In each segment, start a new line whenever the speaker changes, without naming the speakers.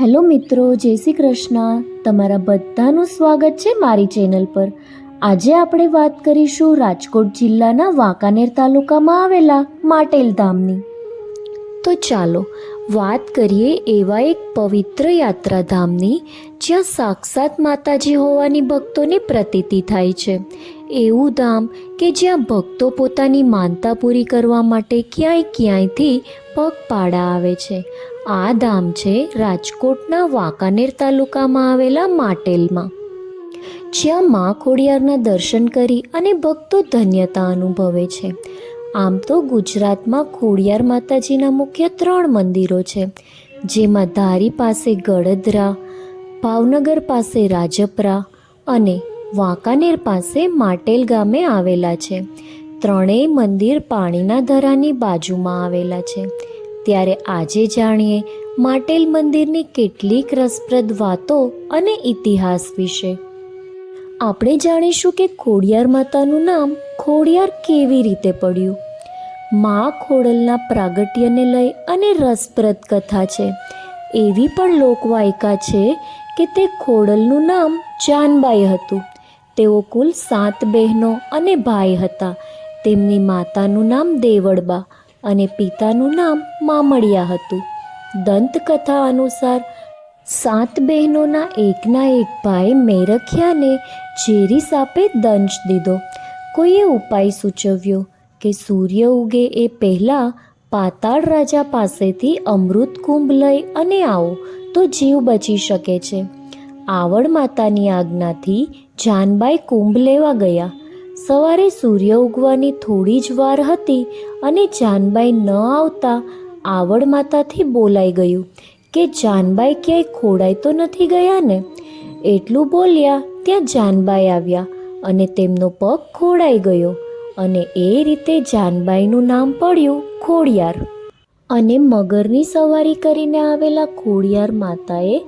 Hello મિત્રો, જય શ્રી કૃષ્ણ. તમારા બધાનું સ્વાગત છે મારી ચેનલ પર. આજે આપણે વાત કરીશું રાજકોટ જિલ્લાના વાંકાનેર તાલુકામાં આવેલા માટેલ ધામની. તો ચાલો, વાત કરીએ એવા એક પવિત્ર યાત્રાધામની જ્યાં સાક્ષાત માતાજી હોવાની ભક્તોને પ્રતીતિ થાય છે. એવું ધામ કે જ્યાં ભક્તો પોતાની માનતા પૂરી કરવા માટે ક્યાંય ક્યાંયથી પગપાળા આવે છે. આ ધામ છે રાજકોટના વાંકાનેર તાલુકામાં આવેલા માટેલમાં. જ્યાં મા ખોડિયારના દર્શન કરી અને ભક્તો ધન્યતા અનુભવે છે. આમ તો ગુજરાતમાં ખોડિયાર માતાજીના મુખ્ય ત્રણ મંદિરો છે, જેમાં ધારી પાસે ગળદરા, ભાવનગર પાસે રાજપરા અને વાંકાનેર પાસે માટેલ ગામે આવેલા છે. ત્રણેય મંદિર પાણીના ધરાની બાજુમાં આવેલા છે. ત્યારે આજે જાણીએ માટેલ મંદિરની કેટલીક રસપ્રદ વાતો અને ઇતિહાસ વિશે. આપણે જાણીશું કે ખોડિયાર માતાનું નામ ખોડિયાર કેવી રીતે પડ્યું? મા ખોડલના પ્રાગટ્યને લઈ અને રસપ્રદ કથા છે. એવી પણ લોકવાયકા છે કે તે ખોડલનું નામ જાનબાઈ હતું. તેઓ કુલ સાત બહેનો અને ભાઈ હતા. તેમની માતાનું નામ દેવળબા અને પિતાનું નામ મામડિયા હતું. દંતકથા અનુસાર, સાત બહેનોના એકના એક ભાઈ મેરખિયાને ઝેરી સાપે દંશ દીધો. કોઈએ ઉપાય સૂચવ્યો કે સૂર્ય ઉગે એ પહેલાં પાતાળ રાજા પાસેથી અમૃત કુંભ લઈ અને આવો, તો જીવ બચી શકે છે. આવડ માતાની આજ્ઞાથી જાનબાઈ કુંભ લેવા ગયા. સવારે સૂર્ય ઉગવાની થોડી જ વાર હતી અને જાનબાઈ ન આવતા આવડ માતાથી બોલાઈ ગયું કે જાનબાઈ ક્યાંય ખોડાઈ તો નથી ગયા ને એટલું બોલ્યા ત્યાં જાનબાઈ આવ્યા અને તેમનો પગ ખોડાઈ ગયો અને એ રીતે જાનબાઈનું નામ પડ્યું ખોડિયાર. અને મગરની સવારી કરીને આવેલા ખોડિયાર માતાએ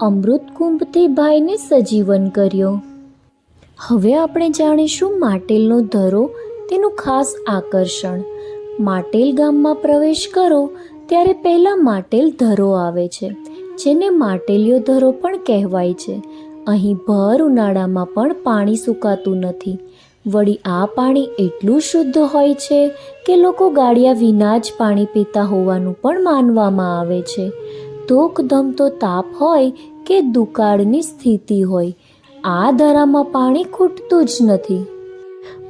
અમૃત કુંભથી ભાઈને સજીવન કર્યો. હવે આપણે જાણીશું માટેલનો ધરો, તેનું ખાસ આકર્ષણ. માટેલ ગામમાં પ્રવેશ કરો, ત્યારે પહેલાં માટેલ ધરો આવે છે, જેને માટેલિયો ધરો પણ કહેવાય છે. અહીં ભર ઉનાળામાં પણ પાણી સુકાતું નથી. વળી આ પાણી એટલું શુદ્ધ હોય છે કે લોકો ગાળિયા વિના જ પાણી પીતા હોવાનું પણ માનવામાં આવે છે. ધોક ધમતો તાપ હોય કે દુકાળની સ્થિતિ હોય. આ ધરામાં પાણી ખૂટતું જ નથી.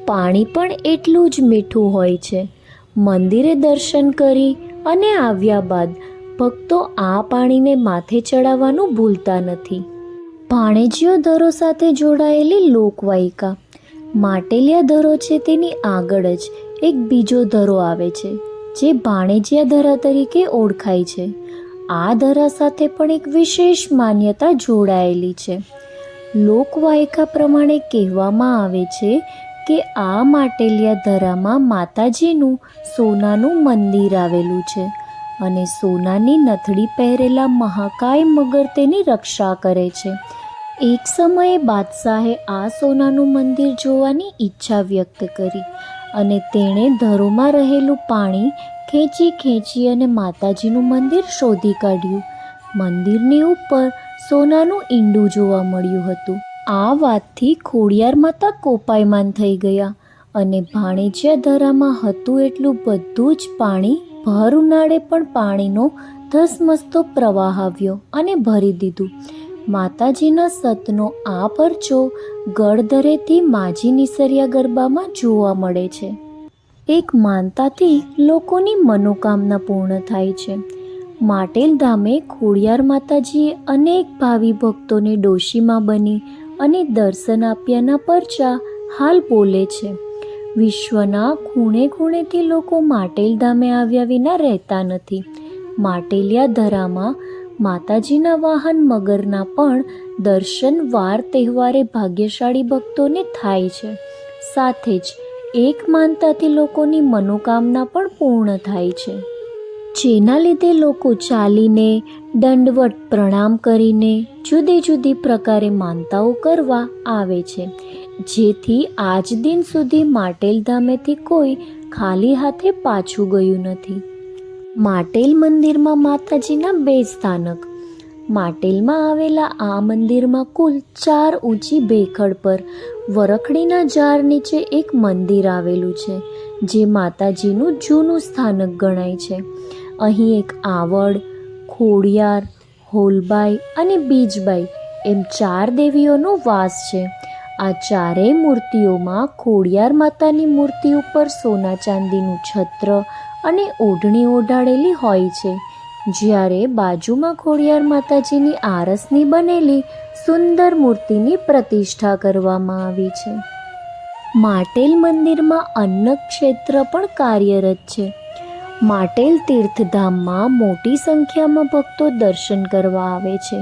પાણી પણ એટલું જ મીઠું હોય છે. મંદિરે દર્શન કરી અને આવ્યા બાદ ભક્તો આ પાણીને માથે ચડાવવાનું ભૂલતા નથી. ભાણેજીઓ ધરો સાથે જોડાયેલી લોકવાયિકા. માટેલિયા ધરો છે તેની આગળ જ એક બીજો ધરો આવે છે, જે ભાણેજિયા ધરા તરીકે ઓળખાય છે. આ ધરા સાથે પણ એક વિશેષ માન્યતા જોડાયેલી છે. લોકવાયકા પ્રમાણે કહેવામાં આવે છે કે આ માટેલિયા ધરામાં માતાજીનું સોનાનું મંદિર આવેલું છે અને સોનાની નથડી પહેરેલા મહાકાય મગર તેની રક્ષા કરે છે. એક સમયે બાદશાહે આ સોનાનું મંદિર જોવાની ઈચ્છા વ્યક્ત કરી અને તેણે ધરોમાં રહેલું પાણી ખેંચી ખેંચી અને માતાજીનું મંદિર શોધી કાઢ્યું. મંદિરની ઉપર સોનાનું ઈંડું જોવા મળ્યું હતું. આ વાતથી ખોડિયાર માતા કોપાયમાન થઈ ગયા અને ભાણેજિયા ધરામાં હતું એટલું બધું જ પાણી ભર ઉનાળે પણ પાણીનો ધસમસતો પ્રવાહ આવ્યો અને ભરી દીધું. માતાજીના સતનો આ પરચો ગળધરેથી માજી નિસર્યા ગરબામાં જોવા મળે છે. એક માનતાથી લોકોની મનોકામના પૂર્ણ થાય છે. માટેલ ધામે ખોડિયાર માતાજીએ અનેક ભાવિ ભક્તોને ડોશીમાં બની અને દર્શન આપ્યાના પરચા હાલ બોલે છે. વિશ્વના ખૂણે ખૂણેથી લોકો માટેલ ધામે આવ્યા વિના રહેતા નથી. માટેલિયા ધરામાં માતાજીના વાહન મગરના પણ દર્શન, વાર, તહેવારે ભાગ્યશાળી ભક્તોને થાય છે. સાથે જ એક માનતાથી લોકોની મનોકામના પણ પૂર્ણ થાય છે. જેના લીધે લોકો ચાલીને દંડવટ પ્રણામ કરીને જુદી જુદી પ્રકારે માનતાઓ કરવા આવે છે. જેથી આજ દિન સુધી માટેલ ધામેથી કોઈ ખાલી હાથે પાછું ગયું નથી. માટેલ મંદિરમાં માતાજીના બે સ્થાનક માટેલમાં આવેલા આ મંદિરમાં કુલ ચાર ઊંચી ભેખડ પર વરખડીના ઝાડ નીચે એક મંદિર આવેલું છે, જે માતાજીનું જૂનું સ્થાનક ગણાય છે. અહીં એક આવડ, ખોડિયાર, હોલબાઈ અને બીજબાઈ એમ ચાર દેવીઓનો વાસ છે. આ ચારેય મૂર્તિઓમાં ખોડિયાર માતાની મૂર્તિ ઉપર સોના ચાંદીનું છત્ર અને ઓઢણી ઓઢાડેલી હોય છે. જ્યારે બાજુમાં ખોડિયાર માતાજીની આરસની બનેલી સુંદર મૂર્તિની પ્રતિષ્ઠા કરવામાં આવી છે. માટેલ મંદિરમાં અન્ન ક્ષેત્ર પણ કાર્યરત છે. માટેલ તીર્થધામમાં મોટી સંખ્યામાં ભક્તો દર્શન કરવા આવે છે.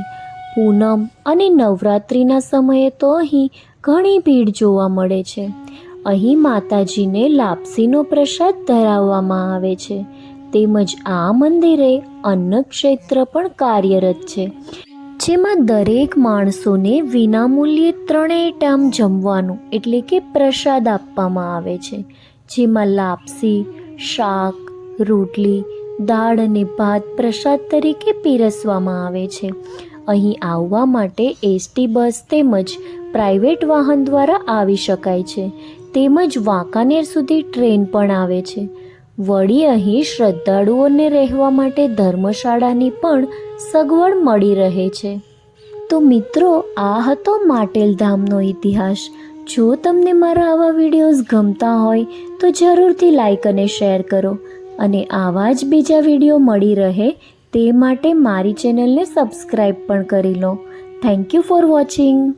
પૂનમ અને નવરાત્રિના સમયે તો અહીં ઘણી ભીડ જોવા મળે છે. અહીં માતાજીને લાપસીનો પ્રસાદ ધરાવવામાં આવે છે. તેમજ આ મંદિરે અન્ન ક્ષેત્ર પણ કાર્યરત છે. જેમાં દરેક માણસોને વિનામૂલ્યે ત્રણેય ટાઈમ જમવાનું એટલે કે પ્રસાદ આપવામાં આવે છે. જેમાં લાપસી, શાક, રોટલી, દાળ અને ભાત પ્રસાદ તરીકે પીરસવામાં આવે છે. અહીં આવવા માટે એસટી બસ તેમજ પ્રાઇવેટ વાહન દ્વારા આવી શકાય છે. તેમજ વાંકાનેર સુધી ટ્રેન પણ આવે છે. વળી અહીં શ્રદ્ધાળુઓને રહેવા માટે ધર્મશાળાની પણ સગવડ મળી રહે છે. તો મિત્રો, આ હતો માટેલ ધામનો ઇતિહાસ. જો તમને મારા આવા વિડીયોઝ ગમતા હોય, તો જરૂરથી લાઈક અને શેર કરો. અને આવા જ બીજા વીડિયો મળી રહે, તે માટે મારી ચેનલને સબસ્ક્રાઈબ પણ કરી લો. Thank you for watching.